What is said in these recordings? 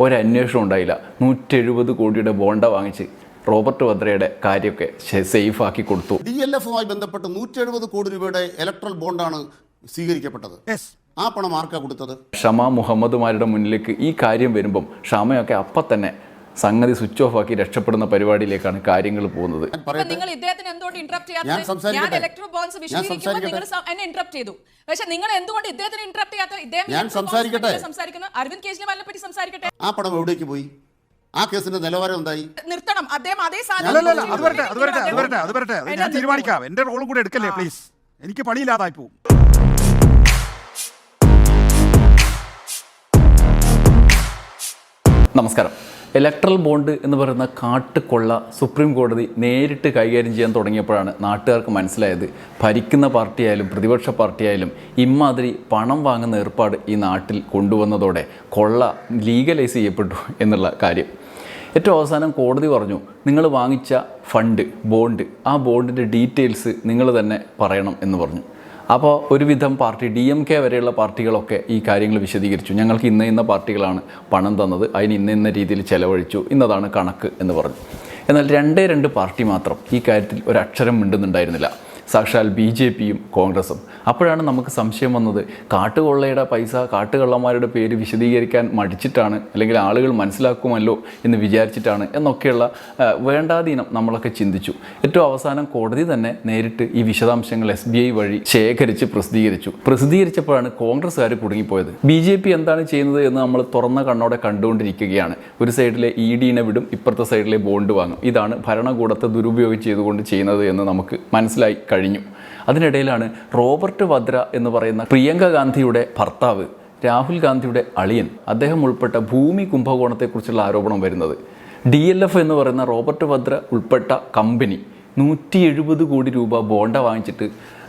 ഒരന്വേഷണം ഉണ്ടായില്ല. നൂറ്റെഴുപത് കോടിയുടെ ബോണ്ട വാങ്ങിച്ച് റോബർട്ട് വദ്രയുടെ കാര്യമൊക്കെ സേഫ് ആക്കി കൊടുത്തു. ഡി എൽ എഫുമായി ബന്ധപ്പെട്ട് നൂറ്റി എഴുപത് കോടി രൂപയുടെ ഇലക്ട്രൽ ബോണ്ടാണ് സ്വീകരിക്കപ്പെട്ടത്. ആ പണം ആർക്കാ കൊടുത്തത്? ഷമ മുഹമ്മദുമാരുടെ മുന്നിലേക്ക് ഈ കാര്യം വരുമ്പം ഷമയൊക്കെ അപ്പം തന്നെ സംഗതി സ്വിച്ച് ഓഫ് ആക്കി രക്ഷപ്പെടുന്ന പരിപാടിയിലേക്കാണ് കാര്യങ്ങൾ പോകുന്നത്. നിങ്ങൾ ഇദ്ദേഹത്തിന് എന്തുകൊണ്ട് ഇന്ററപ്റ്റ് ഞാൻ ഞാൻ സംസാരിക്കട്ടെ. ഇലക്ട്രോ ബോൺസ് വിശദീകരിക്കുമ്പോൾ. നിങ്ങൾ സം- എന്നെ ഇന്ററപ്റ്റ് ചെയ്തു. പക്ഷെ നിങ്ങൾ എന്തുകൊണ്ട് ഇദ്ദേഹത്തിന് ഇന്ററപ്റ്റ് ചെയ്യാത്ത? ഇദ്ദേഹം ഞാൻ സംസാരിക്കട്ടെ. അരവിന്ദ് കെജ്രിവാളിനെ പറ്റി സംസാരിക്കട്ടെ? ആ പടം എവിടേക്ക് പോയി? ആ കേസിന്റെ നിലവാരം എന്തായി? നിർത്തണം. അദ്ദേഹം അതേ സാധനം അത് വരട്ടെ അത് വരട്ടെ അത് വരട്ടെ അത് വരട്ടെ. ഞാൻ തീരുമാനിക്കാം. എന്റെ റോളും കൂടെ എടുക്കല്ലേ പ്ലീസ് എനിക്ക് പണിയില്ലാതായി പോകും നമസ്കാരം. ഇലക്ട്രൽ ബോണ്ട് എന്ന് പറയുന്ന കാട്ടുകൊള്ള സുപ്രീം കോടതി നേരിട്ട് കൈകാര്യം ചെയ്യാൻ തുടങ്ങിയപ്പോഴാണ് നാട്ടുകാർക്ക് മനസ്സിലായത്. ഭരിക്കുന്ന പാർട്ടിയായാലും പ്രതിപക്ഷ പാർട്ടിയായാലും ഇമാതിരി പണം വാങ്ങുന്ന ഏർപ്പാട് ഈ നാട്ടിൽ കൊണ്ടുവന്നതോടെ കൊള്ള ലീഗലൈസ് ചെയ്യപ്പെട്ടു എന്നുള്ള കാര്യം. ഏറ്റവും അവസാനം കോടതി പറഞ്ഞു നിങ്ങൾ വാങ്ങിച്ച ഫണ്ട് ബോണ്ട് ആ ബോണ്ടിന്റെ ഡീറ്റെയിൽസ് നിങ്ങൾ തന്നെ പറയണം എന്ന് പറഞ്ഞു. അപ്പോൾ ഒരുവിധം പാർട്ടി ഡി എം കെ വരെയുള്ള പാർട്ടികളൊക്കെ ഈ കാര്യങ്ങൾ വിശദീകരിച്ചു. ഞങ്ങൾക്ക് ഇന്ന ഇന്ന പാർട്ടികളാണ് പണം തന്നത് അതിന് ഇന്ന ഇന്ന രീതിയിൽ ചെലവഴിച്ചു ഇന്നതാണ് കണക്ക് എന്ന് പറഞ്ഞു. എന്നാൽ രണ്ടേ രണ്ട് പാർട്ടി മാത്രം ഈ കാര്യത്തിൽ ഒരു അക്ഷരം മിണ്ടുന്നുണ്ടായിരുന്നില്ല. സാക്ഷാൽ ബി ജെ പിയും കോൺഗ്രസും. അപ്പോഴാണ് നമുക്ക് സംശയം വന്നത് കാട്ടുകൊള്ളയുടെ പൈസ കാട്ടുകള്ളന്മാരുടെ പേര് വിശദീകരിക്കാൻ മടിച്ചിട്ടാണ് അല്ലെങ്കിൽ ആളുകൾ മനസ്സിലാക്കുമല്ലോ എന്ന് വിചാരിച്ചിട്ടാണ് എന്നൊക്കെയുള്ള വേണ്ടാധീനം നമ്മളൊക്കെ ചിന്തിച്ചു. ഏറ്റവും അവസാനം കോടതി തന്നെ നേരിട്ട് ഈ വിശദാംശങ്ങൾ എസ് ബി ഐ വഴി ശേഖരിച്ച് പ്രസിദ്ധീകരിച്ചു. പ്രസിദ്ധീകരിച്ചപ്പോഴാണ് കോൺഗ്രസ്സുകാർ കുടുങ്ങിപ്പോയത്. ബി ജെ പി എന്താണ് ചെയ്യുന്നത് എന്ന് നമ്മൾ തുറന്ന കണ്ണോടെ കണ്ടുകൊണ്ടിരിക്കുകയാണ്. ഒരു സൈഡിലെ ഇ ഡിനെ വിടും ഇപ്പുറത്തെ സൈഡിലെ ബോണ്ട് വാങ്ങും. ഇതാണ് ഭരണകൂടത്തെ ദുരുപയോഗം ചെയ്തുകൊണ്ട് ചെയ്യുന്നത് എന്ന് നമുക്ക് മനസ്സിലായി കഴിഞ്ഞു. അതിനിടയിലാണ് റോബർട്ട് വദ്ര എന്ന് പറയുന്ന പ്രിയങ്ക ഗാന്ധിയുടെ ഭർത്താവ് രാഹുൽ ഗാന്ധിയുടെ അളിയൻ. അദ്ദേഹം ഉൾപ്പെട്ട ഭൂമി കുംഭകോണത്തെക്കുറിച്ചുള്ള ആരോപണം വരുന്നത്. ഡി എൽ എഫ് എന്ന് പറയുന്ന റോബർട്ട് വദ്ര ഉൾപ്പെട്ട കമ്പനി നൂറ്റി എഴുപത് കോടി രൂപ ബോണ്ട വാങ്ങിച്ചിട്ട്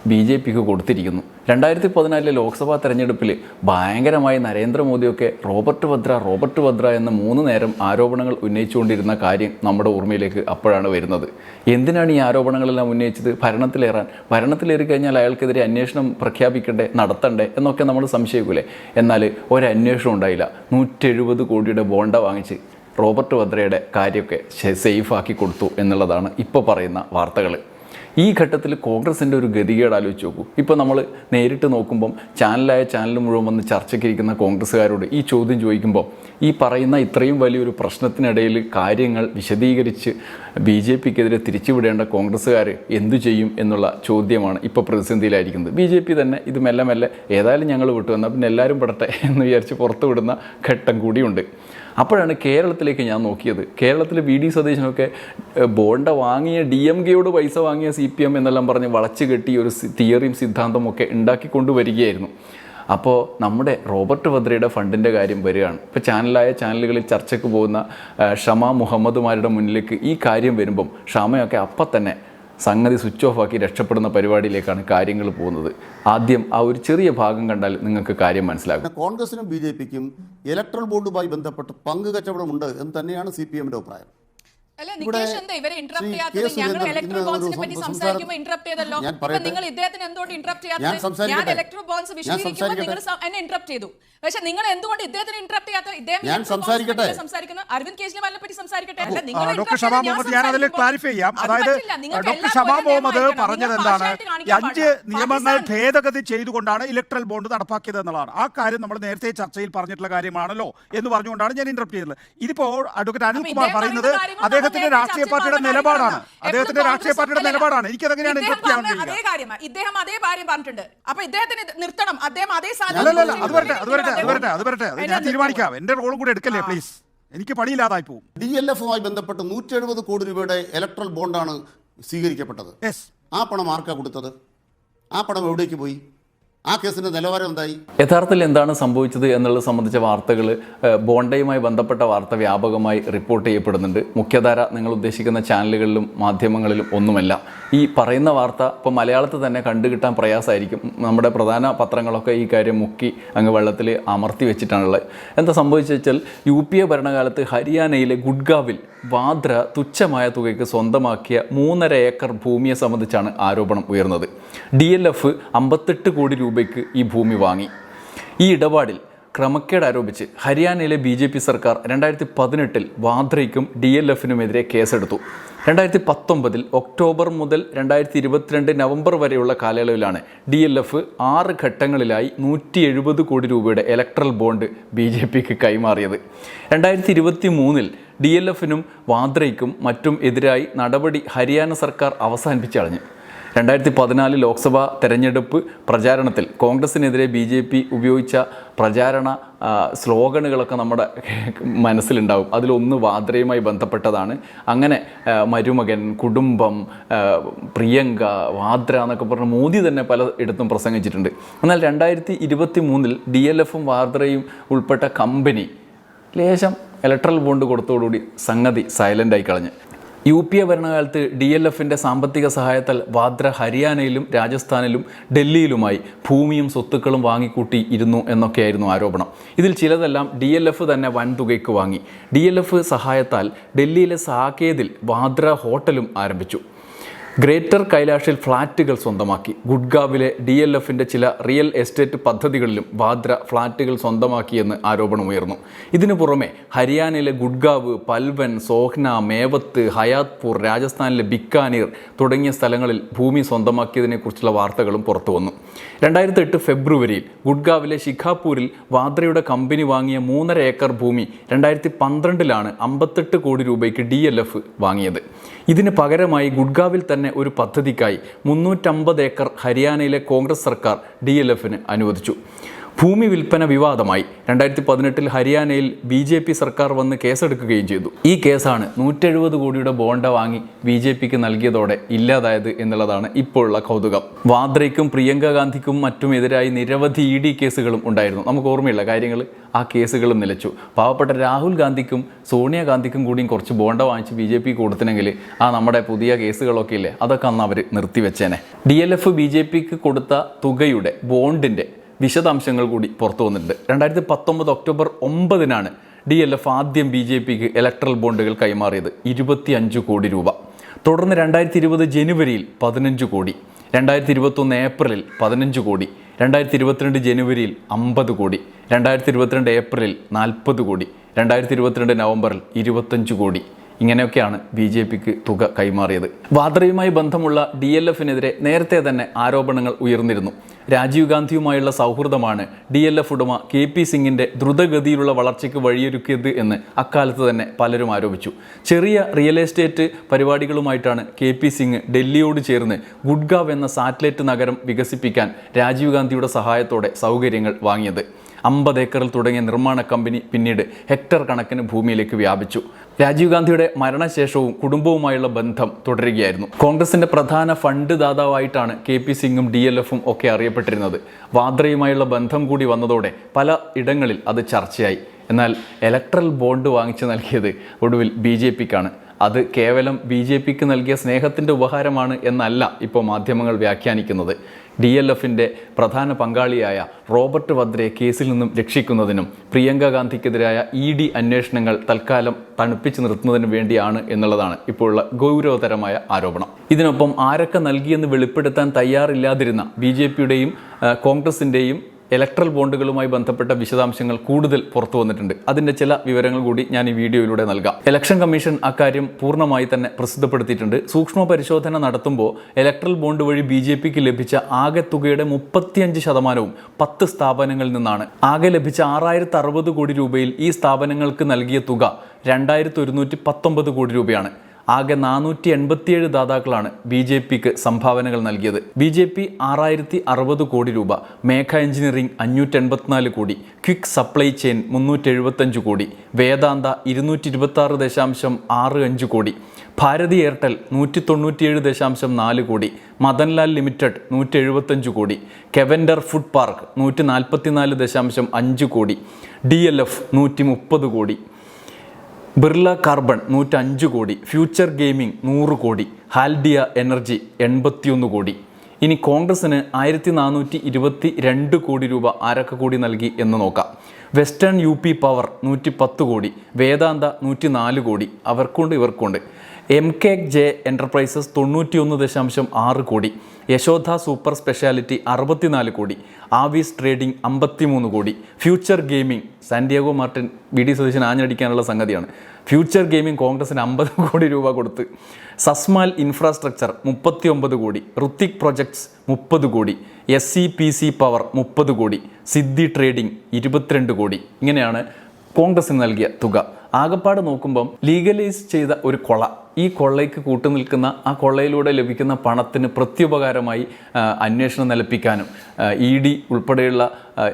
ബി ജെ പിക്ക് കൊടുത്തിരിക്കുന്നു. രണ്ടായിരത്തി പതിനാലിലെ ലോക്സഭാ തെരഞ്ഞെടുപ്പിൽ ഭയങ്കരമായി നരേന്ദ്രമോദിയൊക്കെ റോബർട്ട് വദ്ര റോബർട്ട് വദ്ര എന്ന മൂന്ന് നേരം ആരോപണങ്ങൾ ഉന്നയിച്ചുകൊണ്ടിരുന്ന കാര്യം നമ്മുടെ ഓർമ്മയിലേക്ക് അപ്പോഴാണ് വരുന്നത്. എന്തിനാണ് ഈ ആരോപണങ്ങളെല്ലാം ഉന്നയിച്ചത്? ഭരണത്തിലേറാൻ ഭരണത്തിലേറി കഴിഞ്ഞാൽ അയാൾക്കെതിരെ അന്വേഷണം പ്രഖ്യാപിക്കണ്ടേ നടത്തണ്ടേ എന്നൊക്കെ നമ്മൾ സംശയിക്കൂലേ? എന്നാൽ ഒരന്വേഷണം ഉണ്ടായില്ല. നൂറ്റെഴുപത് കോടിയുടെ ബോണ്ട വാങ്ങിച്ച് റോബർട്ട് വദ്രയുടെ കാര്യമൊക്കെ സേഫാക്കി കൊടുത്തു എന്നുള്ളതാണ് ഇപ്പോൾ പറയുന്ന വാർത്തകൾ. ഈ ഘട്ടത്തിൽ കോൺഗ്രസിന്റെ ഒരു ഗതികേട് ആലോചിച്ച് നോക്കൂ. ഇപ്പോൾ നമ്മൾ നേരിട്ട് നോക്കുമ്പം ചാനലായ ചാനൽ മുഴുവൻ വന്ന് ചർച്ചയ്ക്കിരിക്കുന്ന കോൺഗ്രസ്സുകാരോട് ഈ ചോദ്യം ചോദിക്കുമ്പോൾ ഈ പറയുന്ന ഇത്രയും വലിയൊരു പ്രശ്നത്തിനിടയിൽ കാര്യങ്ങൾ വിശദീകരിച്ച് ബി ജെ പിക്കെതിരെ തിരിച്ചുവിടേണ്ട കോൺഗ്രസ്സുകാർ എന്തു ചെയ്യും എന്നുള്ള ചോദ്യമാണ് ഇപ്പോൾ പ്രതിസന്ധിയിലായിരിക്കുന്നത്. ബി ജെ പി തന്നെ ഇത് മെല്ലെ മെല്ലെ ഏതായാലും ഞങ്ങൾ വിട്ടു എന്നാൽ പിന്നെ എല്ലാവരും പെടട്ടെ എന്ന് വിചാരിച്ച് പുറത്തു വിടുന്ന ഘട്ടം കൂടിയുണ്ട്. അപ്പോഴാണ് കേരളത്തിലേക്ക് ഞാൻ നോക്കിയത്. കേരളത്തിൽ വി ഡി സതീശനൊക്കെ ബോണ്ട വാങ്ങിയ ഡി എം കെയോട് പൈസ വാങ്ങിയ സി പി എം എന്നെല്ലാം പറഞ്ഞ് വളച്ചു കെട്ടി ഒരു തിയറിയും സിദ്ധാന്തവും ഒക്കെ ഉണ്ടാക്കിക്കൊണ്ടുവരികയായിരുന്നു അപ്പോൾ നമ്മുടെ റോബർട്ട് വദ്രയുടെ ഫണ്ടിന്റെ കാര്യം വരികയാണ്. ഇപ്പോൾ ചാനലായ ചാനലുകളിൽ ചർച്ചയ്ക്ക് പോകുന്ന ഷമ മുഹമ്മദുമാരുടെ മുന്നിലേക്ക് ഈ കാര്യം വരുമ്പം ഷമയൊക്കെ അപ്പം തന്നെ സംഗതി സ്വിച്ച് ഓഫ് ആക്കി രക്ഷപ്പെടുന്ന പരിപാടിയിലേക്കാണ് കാര്യങ്ങൾ പോകുന്നത്. ആദ്യം ആ ഒരു ചെറിയ ഭാഗം കണ്ടാൽ നിങ്ങൾക്ക് കാര്യം മനസ്സിലാകും. കോൺഗ്രസിനും ബി ജെ പിക്കും ഇലക്ട്രൽ ബോർഡുമായി ബന്ധപ്പെട്ട് പങ്ക് കച്ചവടമുണ്ട് എന്ന് തന്നെയാണ് സി പി എമ്മിന്റെ അഭിപ്രായം. പക്ഷെ നിങ്ങൾ എന്തുകൊണ്ട് ഇദ്ദേഹത്തിന് ഇന്ററപ്റ്റ് ചെയ്യാത്ത ഇദ്ദേഹം സംസാരിക്കട്ടെ. അരവിന്ദ് കെജ്രിവാളിനെ പറ്റി സംസാരിക്കട്ടെ? ഡോക്ടർ ഷബാ മുഹമ്മദ് ഞാൻ അതിൽ ക്ലാരിഫൈ ചെയ്യാം. അത് അതായത് ഡോക്ടർ മുഹമ്മദ്. പറഞ്ഞത് നിങ്ങൾ എന്താണ് അഞ്ച് നിയമങ്ങൾ ഭേദഗതി ചെയ്തുകൊണ്ടാണ് ഇലക്ട്രൽ ബോണ്ട് നടപ്പാക്കിയത് എന്നുള്ളതാണ്. ആ കാര്യം നമ്മൾ നേരത്തെ ചർച്ചയിൽ പറഞ്ഞിട്ടുള്ള കാര്യമാണല്ലോ എന്ന് പറഞ്ഞുകൊണ്ടാണ് ഞാൻ ഇന്റർപ്റ്റ് ചെയ്തത്. ഇതിപ്പോ അഡ്വക്കേറ്റ് അനിൽകുമാർ കുമാർ പറയുന്നത് പറയുന്ന കാര്യങ്ങൾ അദ്ദേഹത്തിന്റെ രാഷ്ട്രീയ പാർട്ടിയുടെ നിലപാടാണ്. അദ്ദേഹത്തിന്റെ രാഷ്ട്രീയ പാർട്ടിയുടെ നിലപാടാണ്. എനിക്ക് അതെങ്ങനെയാണ് അതേ കാര്യമാണ് ഇദ്ദേഹം അതേ കാര്യം പറഞ്ഞിട്ടുണ്ട്. അപ്പൊ ഇദ്ദേഹത്തിന് നിർത്തണം. അദ്ദേഹം അതേ സാധനം അത് വരട്ടെ. അത് വരട്ടെ അത് വരട്ടെ അത് വരട്ടെ. ഞാൻ തീരുമാനിക്കാം. എന്റെ റോളും കൂടെ എടുക്കല്ലേ പ്ലീസ്? എനിക്ക് പണിയില്ലാതായി പോകും ഡി എൽ എഫുമായി ബന്ധപ്പെട്ട് നൂറ്റി എഴുപത് കോടി രൂപയുടെ ഇലക്ട്രൽ ബോണ്ടാണ് സ്വീകരിക്കപ്പെട്ടത്. ആ പണം ആർക്കാ കൊടുത്തത്? ആ പണം എവിടേക്ക് പോയി? ആ കേസിന്റെ നിലവാരം എന്തായി? യഥാർത്ഥത്തിൽ എന്താണ് സംഭവിച്ചത് എന്നുള്ളത് സംബന്ധിച്ച വാർത്തകൾ ബോണ്ടയുമായി ബന്ധപ്പെട്ട വാർത്ത വ്യാപകമായി റിപ്പോർട്ട് ചെയ്യപ്പെടുന്നുണ്ട്. മുഖ്യധാര നിങ്ങൾ ഉദ്ദേശിക്കുന്ന ചാനലുകളിലും മാധ്യമങ്ങളിലും ഒന്നുമല്ല. ഈ പറയുന്ന വാർത്ത ഇപ്പോൾ മലയാളത്തിൽ തന്നെ കണ്ടുകിട്ടാൻ പ്രയാസമായിരിക്കും. നമ്മുടെ പ്രധാന പത്രങ്ങളൊക്കെ ഈ കാര്യം മുക്കി അങ്ങ് വെള്ളത്തിൽ അമർത്തി വെച്ചിട്ടാണുള്ളത്. എന്താ സംഭവിച്ചു വെച്ചാൽ യു പി എ ഭരണകാലത്ത് ഹരിയാനയിലെ ഗുഡ്ഗാവിൽ വാദ്ര തുച്ഛമായ തുകയ്ക്ക് സ്വന്തമാക്കിയ മൂന്നര ഏക്കർ ഭൂമിയെ സംബന്ധിച്ചാണ് ആരോപണം ഉയർന്നത്. ഡി എൽ എഫ് അമ്പത്തെട്ട് കോടി രൂപയ്ക്ക് ഈ ഭൂമി വാങ്ങി. ഈ ഇടപാടിൽ ക്രമക്കേട് ആരോപിച്ച് ഹരിയാനയിലെ ബി ജെ പി സർക്കാർ രണ്ടായിരത്തി പതിനെട്ടിൽ വാദ്രയ്ക്കും ഡി എൽ എഫിനുമെതിരെ കേസെടുത്തു. രണ്ടായിരത്തി പത്തൊമ്പതിൽ ഒക്ടോബർ മുതൽ രണ്ടായിരത്തി ഇരുപത്തിരണ്ട് നവംബർ വരെയുള്ള കാലയളവിലാണ് ഡി എൽ എഫ് ആറ് ഘട്ടങ്ങളിലായി നൂറ്റി എഴുപത് കോടി രൂപയുടെ ഇലക്ട്രൽ ബോണ്ട് ബി ജെ പിക്ക് കൈമാറിയത്. രണ്ടായിരത്തി ഇരുപത്തി മൂന്നിൽ ഡി എൽ എഫിനും വാദ്രയ്ക്കും മറ്റും എതിരായി നടപടി ഹരിയാന സർക്കാർ അവസാനിപ്പിച്ചു കളഞ്ഞു രണ്ടായിരത്തി പതിനാല് ലോക്സഭാ തെരഞ്ഞെടുപ്പ് പ്രചാരണത്തിൽ കോൺഗ്രസിനെതിരെ ബി ജെ പി ഉപയോഗിച്ച പ്രചാരണ സ്ലോഗനുകളൊക്കെ നമ്മുടെ മനസ്സിലുണ്ടാവും. അതിലൊന്ന് വാദ്രയുമായി ബന്ധപ്പെട്ടതാണ്. അങ്ങനെ മരുമകൻ കുടുംബം പ്രിയങ്ക വാദ്ര എന്നൊക്കെ പറഞ്ഞ് മോദി തന്നെ പല ഇടത്തും പ്രസംഗിച്ചിട്ടുണ്ട്. എന്നാൽ രണ്ടായിരത്തി ഇരുപത്തി മൂന്നിൽ ഡി എൽ എഫും വാദ്രയും ഉൾപ്പെട്ട കമ്പനി ലേശം ഇലക്ട്രൽ ബോണ്ട് കൊടുത്തോടുകൂടി സംഗതി സൈലന്റായി കളഞ്ഞ്. യു പി എ ഭരണകാലത്ത് ഡി എൽ എഫിന്റെ സാമ്പത്തിക സഹായത്താൽ വാദ്ര ഹരിയാനയിലും രാജസ്ഥാനിലും ഡൽഹിയിലുമായി ഭൂമിയും സ്വത്തുക്കളും വാങ്ങിക്കൂട്ടി ഇരുന്നു എന്നൊക്കെയായിരുന്നു ആരോപണം. ഇതിൽ ചിലതെല്ലാം ഡി എൽ എഫ് തന്നെ വൻതുകയ്ക്ക് വാങ്ങി. ഡി എൽ എഫ് സഹായത്താൽ ഡൽഹിയിലെ സാകേതിൽ വാദ്ര ഹോട്ടലും ആരംഭിച്ചു. ഗ്രേറ്റർ കൈലാഷിൽ ഫ്ളാറ്റുകൾ സ്വന്തമാക്കി. ഗുഡ്ഗാവിലെ ഡി എൽ എഫിന്റെ ചില റിയൽ എസ്റ്റേറ്റ് പദ്ധതികളിലും വാദ്ര ഫ്ളാറ്റുകൾ സ്വന്തമാക്കിയെന്ന് ആരോപണമുയർന്നു. ഇതിനു പുറമെ ഹരിയാനയിലെ ഗുഡ്ഗാവ് പൽവൻ സോഹ്ന മേവത്ത് ഹയാത്പൂർ രാജസ്ഥാനിലെ ബിക്കാനീർ തുടങ്ങിയ സ്ഥലങ്ങളിൽ ഭൂമി സ്വന്തമാക്കിയതിനെക്കുറിച്ചുള്ള വാർത്തകളും പുറത്തു വന്നു രണ്ടായിരത്തി എട്ട് ഫെബ്രുവരിയിൽ ഗുഡ്ഗാവിലെ ശിഖാപൂരിൽ വാദ്രയുടെ കമ്പനി വാങ്ങിയ മൂന്നര ഏക്കർ ഭൂമി രണ്ടായിരത്തി പന്ത്രണ്ടിലാണ് അമ്പത്തെട്ട് കോടി രൂപയ്ക്ക് ഡി എൽ എഫ് വാങ്ങിയത്. ഇതിന് പകരമായി ഗുഡ്ഗാവിൽ തന്നെ ഒരു പദ്ധതിക്കായി മുന്നൂറ്റമ്പത് ഏക്കർ ഹരിയാനയിലെ കോൺഗ്രസ് സർക്കാർ ഡി എൽ എഫിന് അനുവദിച്ചു. ഭൂമി വിൽപ്പന വിവാദമായി. രണ്ടായിരത്തി പതിനെട്ടിൽ ഹരിയാനയിൽ ബി ജെ പി സർക്കാർ വന്ന് കേസെടുക്കുകയും ചെയ്തു. ഈ കേസാണ് നൂറ്റെഴുപത് കോടിയുടെ ബോണ്ട വാങ്ങി ബി ജെ പിക്ക് നൽകിയതോടെ ഇല്ലാതായത് എന്നുള്ളതാണ് ഇപ്പോഴുള്ള കൗതുകം. വാദ്രയ്ക്കും പ്രിയങ്ക ഗാന്ധിക്കും മറ്റും എതിരായി നിരവധി ഇ ഡി കേസുകളും ഉണ്ടായിരുന്നു. നമുക്ക് ഓർമ്മയുള്ള കാര്യങ്ങൾ ആ കേസുകളും നിലച്ചു. പാവപ്പെട്ട രാഹുൽ ഗാന്ധിക്കും സോണിയാഗാന്ധിക്കും കൂടിയും കുറച്ച് ബോണ്ട വാങ്ങിച്ച് ബി ജെ പി കൊടുത്തിനെങ്കിൽ ആ നമ്മുടെ പുതിയ കേസുകളൊക്കെ ഇല്ലേ? അതൊക്കെ അന്ന് അവർ നിർത്തിവെച്ചേനെ. D L F B J പിക്ക് കൊടുത്ത തുകയുടെ ബോണ്ടിന്റെ വിശദാംശങ്ങൾ കൂടി പുറത്തു വന്നിട്ടുണ്ട്. രണ്ടായിരത്തി പത്തൊമ്പത് ഒക്ടോബർ ഒമ്പതിനാണ് ഡി എൽ എഫ് ആദ്യം ബി ജെ പിക്ക് ഇലക്ട്രൽ ബോണ്ടുകൾ കൈമാറിയത്. ഇരുപത്തി അഞ്ച് കോടി രൂപ. തുടർന്ന് രണ്ടായിരത്തി ഇരുപത് ജനുവരിയിൽ പതിനഞ്ച് കോടി. രണ്ടായിരത്തി ഇരുപത്തൊന്ന് ഏപ്രിലിൽ പതിനഞ്ച് കോടി. രണ്ടായിരത്തി ഇരുപത്തിരണ്ട് ജനുവരിയിൽ അമ്പത് കോടി. രണ്ടായിരത്തി ഇരുപത്തിരണ്ട് ഏപ്രിലിൽ നാൽപ്പത് കോടി. രണ്ടായിരത്തി ഇരുപത്തിരണ്ട് നവംബറിൽ ഇരുപത്തഞ്ച് കോടി. ഇങ്ങനെയൊക്കെയാണ് ബി ജെ പിക്ക് തുക കൈമാറിയത്. വാദ്രയുമായി ബന്ധമുള്ള ഡി എൽ എഫിനെതിരെ നേരത്തെ തന്നെ ആരോപണങ്ങൾ ഉയർന്നിരുന്നു. രാജീവ് ഗാന്ധിയുമായുള്ള സൗഹൃദമാണ് ഡി എൽ എഫ് ഉടമ കെ പി സിംഗിന്റെ ദ്രുതഗതിയിലുള്ള വളർച്ചയ്ക്ക് വഴിയൊരുക്കിയത് എന്ന് അക്കാലത്ത് തന്നെ പലരും ആരോപിച്ചു. ചെറിയ റിയൽ എസ്റ്റേറ്റ് പരിപാടികളുമായിട്ടാണ് കെ പി സിംഗ് ഡൽഹിയോട് ചേർന്ന് ഗുഡ്ഗാവ് എന്ന സാറ്റലൈറ്റ് നഗരം വികസിപ്പിക്കാൻ രാജീവ് ഗാന്ധിയുടെ സഹായത്തോടെ സൗകര്യങ്ങൾ വാങ്ങിയത്. അമ്പത് ഏക്കറിൽ തുടങ്ങിയ നിർമ്മാണ കമ്പനി പിന്നീട് ഹെക്ടർ കണക്കിന് ഭൂമിയിലേക്ക് വ്യാപിച്ചു. രാജീവ് ഗാന്ധിയുടെ മരണശേഷവും കുടുംബവുമായുള്ള ബന്ധം തുടരുകയായിരുന്നു. കോൺഗ്രസിന്റെ പ്രധാന ഫണ്ട് ദാതാവായിട്ടാണ് കെ പി സിംഗും ഡി എൽ എഫും ഒക്കെ അറിയപ്പെട്ടിരുന്നത്. വാദ്രയുമായുള്ള ബന്ധം കൂടി വന്നതോടെ പല ഇടങ്ങളിൽ അത് ചർച്ചയായി. എന്നാൽ ഇലക്ട്രൽ ബോണ്ട് വാങ്ങിച്ചു നൽകിയത് ഒടുവിൽ ബി ജെ പിക്കാണ്. അത് കേവലം ബി ജെ പിക്ക് നൽകിയ സ്നേഹത്തിന്റെ ഉപഹാരമാണ് എന്നല്ല ഇപ്പോൾ മാധ്യമങ്ങൾ വ്യാഖ്യാനിക്കുന്നത്. ഡി എൽ എഫിന്റെ പ്രധാന പങ്കാളിയായ റോബർട്ട് വദ്രയെ കേസിൽ നിന്നും രക്ഷിക്കുന്നതിനും പ്രിയങ്ക ഗാന്ധിക്കെതിരായ ഇ ഡി അന്വേഷണങ്ങൾ തൽക്കാലം തണുപ്പിച്ചു നിർത്തുന്നതിനും വേണ്ടിയാണ് എന്നുള്ളതാണ് ഇപ്പോഴുള്ള ഗൗരവതരമായ ആരോപണം. ഇതിനൊപ്പം ആരൊക്കെ നൽകിയെന്ന് വെളിപ്പെടുത്താൻ തയ്യാറില്ലാതിരുന്ന ബി ജെ പിയുടെയും കോൺഗ്രസിന്റെയും ഇലക്ട്രൽ ബോണ്ടുകളുമായി ബന്ധപ്പെട്ട വിശദാംശങ്ങൾ കൂടുതൽ പുറത്തു വന്നിട്ടുണ്ട്. അതിന്റെ ചില വിവരങ്ങൾ കൂടി ഞാൻ ഈ വീഡിയോയിലൂടെ നൽകാം. ഇലക്ഷൻ കമ്മീഷൻ അക്കാര്യം പൂർണമായി തന്നെ പ്രസിദ്ധപ്പെടുത്തിയിട്ടുണ്ട്. സൂക്ഷ്മ പരിശോധന നടത്തുമ്പോൾ ഇലക്ട്രൽ ബോണ്ട് വഴി ബി ജെ പിക്ക് ലഭിച്ച ആകെ തുകയുടെ മുപ്പത്തിയഞ്ച് ശതമാനവും പത്ത് സ്ഥാപനങ്ങളിൽ നിന്നാണ്. ആകെ ലഭിച്ച ആറായിരത്തി അറുപത് കോടി രൂപയിൽ ഈ സ്ഥാപനങ്ങൾക്ക് നൽകിയ തുക രണ്ടായിരത്തി ഒരുന്നൂറ്റി പത്തൊമ്പത് കോടി രൂപയാണ്. ആകെ നാനൂറ്റി എൺപത്തിയേഴ് ദാതാക്കളാണ് ബി ജെ പിക്ക് സംഭാവനകൾ നൽകിയത്. ബി ജെ പി ആറായിരത്തി അറുപത് കോടി രൂപ മേഘ എഞ്ചിനീയറിംഗ് അഞ്ഞൂറ്റി എൺപത്തിനാല് കോടി ക്വിക്ക് സപ്ലൈ ചെയിൻ മുന്നൂറ്റി എഴുപത്തഞ്ച് കോടി വേദാന്ത ഇരുന്നൂറ്റി ഇരുപത്തി ആറ് ദശാംശം ആറ് അഞ്ച് കോടി ഭാരതി എയർടെൽ നൂറ്റി തൊണ്ണൂറ്റിയേഴ് ദശാംശം നാല് കോടി മദൻലാൽ ലിമിറ്റഡ് നൂറ്റി എഴുപത്തഞ്ച് കോടി കെവൻഡർ ഫുഡ് പാർക്ക് നൂറ്റി നാൽപ്പത്തിനാല് ദശാംശം അഞ്ച് കോടി ഡി എൽ എഫ് നൂറ്റി മുപ്പത് കോടി. ബിർള കാർബൺ നൂറ്റഞ്ച് കോടി ഫ്യൂച്ചർ ഗെയിമിംഗ് നൂറ് കോടി ഹാൽഡിയ എനർജി എൺപത്തിയൊന്ന് കോടി. ഇനി കോൺഗ്രസിന് ആയിരത്തി നാനൂറ്റി ഇരുപത്തി രണ്ട് കോടി രൂപ ആരൊക്കെ കൂടി നൽകി എന്ന് നോക്കാം. വെസ്റ്റേൺ യു പി പവർ നൂറ്റി പത്ത് കോടി വേദാന്ത നൂറ്റി നാല് കോടി അവർക്കുണ്ട് ഇവർക്കുണ്ട്. എം കെ ജെ എന്റർപ്രൈസസ് തൊണ്ണൂറ്റിയൊന്ന് ദശാംശം ആറ് കോടി യശോധ സൂപ്പർ സ്പെഷ്യാലിറ്റി അറുപത്തിനാല് കോടി ആവീസ് ട്രേഡിംഗ് അമ്പത്തിമൂന്ന് കോടി future gaming Santiago Martin V D Satheesan ആഞ്ഞടിക്കാനുള്ള സംഗതിയാണ്. ഫ്യൂച്ചർ ഗെയിമിംഗ് കോൺഗ്രസിന് അമ്പത് കോടി രൂപ കൊടുത്ത് സസ്മാൽ ഇൻഫ്രാസ്ട്രക്ചർ മുപ്പത്തി ഒമ്പത് കോടി ഋത്തിക് പ്രൊജക്ട്സ് മുപ്പത് കോടി S C P C power മുപ്പത് കോടി സിദ്ധി ട്രേഡിംഗ് ഇരുപത്തിരണ്ട് കോടി ഇങ്ങനെയാണ് കോൺഗ്രസിന് നൽകിയ തുക. ആകപ്പാട് നോക്കുമ്പം ലീഗലൈസ് ചെയ്ത ഒരു കൊള. ഈ കൊള്ളയ്ക്ക് കൂട്ടുനിൽക്കുന്ന ആ കൊള്ളയിലൂടെ ലഭിക്കുന്ന പണത്തിന് പ്രത്യുപകാരമായി അന്വേഷണം നിലപ്പിക്കാനും ഇ ഡി ഉൾപ്പെടെയുള്ള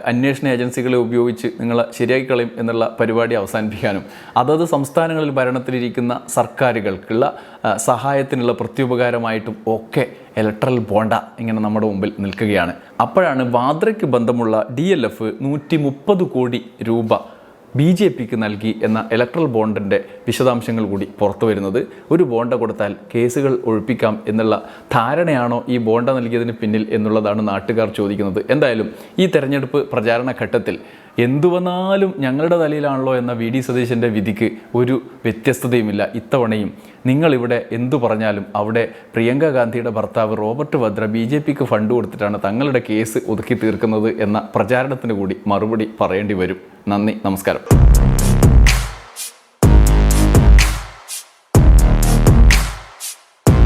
അന്വേഷണ ഏജൻസികളെ ഉപയോഗിച്ച് നിങ്ങൾ ശരിയാക്കി കളയും എന്നുള്ള പരിപാടി അവസാനിപ്പിക്കാനും അതത് സംസ്ഥാനങ്ങളിൽ ഭരണത്തിലിരിക്കുന്ന സർക്കാരുകൾക്കുള്ള സഹായത്തിനുള്ള പ്രത്യുപകാരമായിട്ടും ഒക്കെ ഇലക്ട്രൽ ബോണ്ട ഇങ്ങനെ നമ്മുടെ മുമ്പിൽ നിൽക്കുകയാണ്. അപ്പോഴാണ് വാദ്രയ്ക്ക് ബന്ധമുള്ള ഡി എൽ എഫ് നൂറ്റി മുപ്പത് കോടി രൂപ ബി ജെ പിക്ക് നൽകി എന്ന ഇലക്ട്രൽ ബോണ്ടിന്റെ വിശദാംശങ്ങൾ കൂടി പുറത്തു വരുന്നത് ഒരു ബോണ്ട കൊടുത്താൽ കേസുകൾ ഒഴിപ്പിക്കാം എന്നുള്ള ധാരണയാണോ ഈ ബോണ്ട നൽകിയതിന് പിന്നിൽ എന്നുള്ളതാണ് നാട്ടുകാർ ചോദിക്കുന്നത്. എന്തായാലും ഈ തെരഞ്ഞെടുപ്പ് പ്രചാരണ ഘട്ടത്തിൽ എന്തു വന്നാലും ഞങ്ങളുടെ തലയിലാണല്ലോ എന്ന വി ഡി സതീശന്റെ വിധിക്ക് ഒരു വ്യത്യസ്തതയുമില്ല ഇത്തവണയും. നിങ്ങളിവിടെ എന്തു പറഞ്ഞാലും അവിടെ പ്രിയങ്ക ഗാന്ധിയുടെ ഭർത്താവ് റോബർട്ട് വദ്ര ബി ജെ പിക്ക് ഫണ്ട് കൊടുത്തിട്ടാണ് തങ്ങളുടെ കേസ് ഒതുക്കി തീർക്കുന്നത് എന്ന പ്രചാരണത്തിന് കൂടി മറുപടി പറയേണ്ടി വരും. നന്ദി നമസ്കാരം.